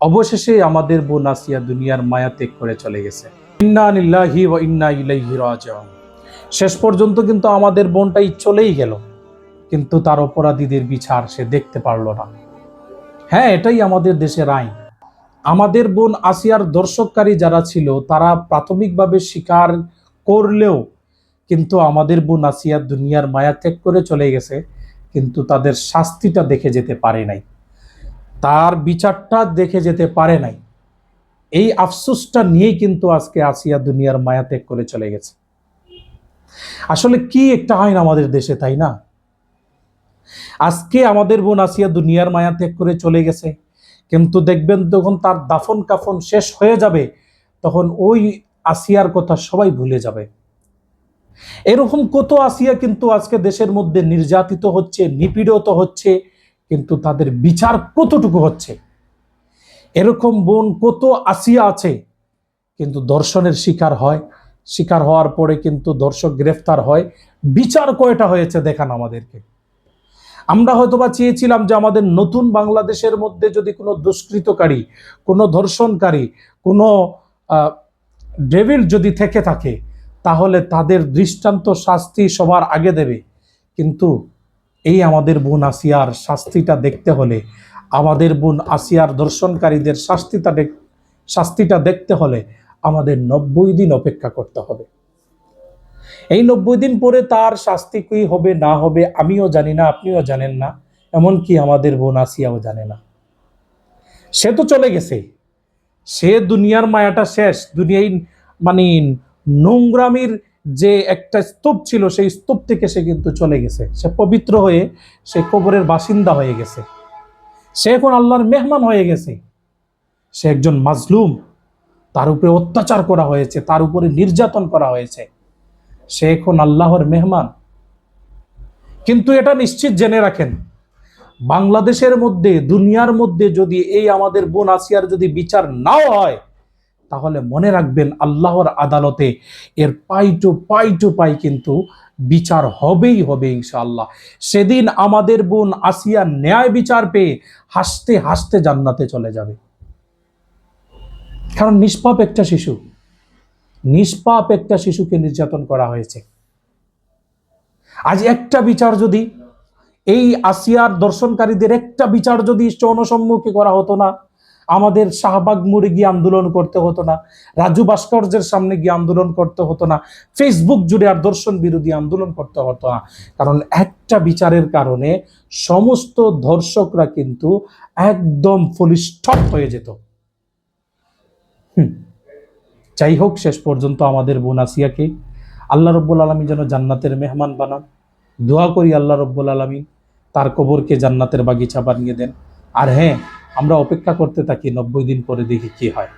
অবশেষে আমাদের বোন আসিয়া দুনিয়ার মায়া ত্যাগ করে চলে গেছে। ইন্না লিল্লাহি ওয়া ইন্না ইলাইহি রাজিউন। শেষ পর্যন্ত কিন্তু আমাদের বোনটাই চলেই গেল, কিন্তু তার অপরাধীদের বিচার সে দেখতে পারল না। হ্যাঁ এটাই আমাদের দেশের আইন। আমাদের বোন আসিয়ার দর্শককারী যারা ছিল, তারা প্রাথমিকভাবে স্বীকার করলেও কিন্তু আমাদের বোন আসিয়া দুনিয়ার মায়া ত্যাগ করে চলে গেছে, কিন্তু তাদের শাস্তিটা দেখে যেতে পারে নাই। তার বিচারটা দেখে যেতে পারে নাই। এই আফসোসটা নিয়েই কিন্তু আজকে আসিয়া দুনিয়ার মায়া ত্যাগ করে চলে গেছে। আসলে কি একটা আইন আমাদের দেশে, তাই না? আজকে আমাদের বোন আসিয়া দুনিয়ার মায়া ত্যাগ করে চলে গেছে। কিন্তু দেখবেন যখন তার দাফন কাফন শেষ হয়ে যাবে, তখন ওই আসিয়ার কথা সবাই ভুলে যাবে। এরকম কত আসিয়া কিন্তু আজকে দেশের মধ্যে নির্যাতিত হচ্ছে, নিপীড়িত হচ্ছে কিন্তু তাদের বিচার কতটুকু হচ্ছে? এরকম বোন কত আসিয়া আছে, কিন্তু দর্শনের শিকার হয়। শিকার হওয়ার পরে কিন্তু দর্শক গ্রেফতার হয়। বিচার কয়টা হয়েছে দেখান আমাদেরকে। আমরা হয়তোবা চেয়েছিলাম যে আমাদের নতুন বাংলাদেশের মধ্যে যদি কোনো দুষ্কৃতকারী, কোনো ধর্ষণকারী, কোনো ডেভিল যদি থেকে থাকে, তাহলে তাদের দৃষ্টান্ত শাস্তি সবার আগে দেবে। কিন্তু এই আমাদের বোন আসিয়ার শাস্তিটা দেখতে হলে, আমাদের বোন আসিয়ার দর্শনকারীদের শাস্তিটা শাস্তিটা দেখতে হলে আমাদের নব্বই দিন অপেক্ষা করতে হবে। এই নব্বই দিন পরে তার শাস্তি কি হবে, না হবে, আমিও জানি না, আপনিও জানেন না, এমনকি আমাদের বোন আসিয়াও জানে না। সে তো চলে গেছে। সে দুনিয়ার মায়াটা শেষ। দুনিয়ায় মানে নোংরামির যে একটা স্তূপ ছিল, সেই স্তূপ থেকে সে কিন্তু চলে গেছে। সে পবিত্র হয়ে, সে কবরের বাসিন্দা হয়ে গেছে। সে এখন আল্লাহর মেহমান হয়ে গেছে। সে একজন মাজলুম। তার উপরে অত্যাচার করা হয়েছে, তার উপরে নির্যাতন করা হয়েছে। সে এখন আল্লাহর মেহমান। কিন্তু এটা নিশ্চিত জেনে রাখেন, বাংলাদেশের মধ্যে, দুনিয়ার মধ্যে যদি এই আমাদের বোন আসিয়ার যদি বিচার নাও হয় তাহলে মনে রাখবেন আল্লাহর আদালতে এর পাই টু পাই টু পাই কিন্তু বিচার হবেই হবে ইনশাআল্লাহ। সেদিন আমাদের বোন আসিয়া ন্যায় বিচার পেয়ে হাসতে হাসতে জান্নাতে চলে যাবে। কারণ নিষ্পাপ একটা শিশু, নিষ্পাপ একটা শিশুকে নির্যাতন করা হয়েছে। আজ একটা বিচার যদি, এই আসিয়ার দর্শনকারীদের একটা বিচার যদি জনসম্মুখে করা হতো না আমাদের শাহবাগ মোড়ে গিয়ে আন্দোলন করতে হতো না, রাজু ভাস্কর্যের সামনে গিয়ে আন্দোলন করতে হতো না ফেসবুক জুড়ে আর দর্শন বিরোধী আন্দোলন করতে হতো না। কারণ একটা বিচারের কারণে সমস্ত ধর্ষকরা কিন্তু একদম ফুলিস্টপ হয়ে যেত। হুম। যাই হোক, শেষ পর্যন্ত আমাদের বোন আসিয়াকে আল্লাহ রব্বুল আলমী যেন জান্নাতের মেহমান বানান। দোয়া করি আল্লাহ রব্বুল আলমী তার কবরকে জান্নাতের বাগিচা বানিয়ে দেন। আর হ্যাঁ আমরা অপেক্ষা করতে থাকি নব্বই দিন পরে দেখি কি হয়।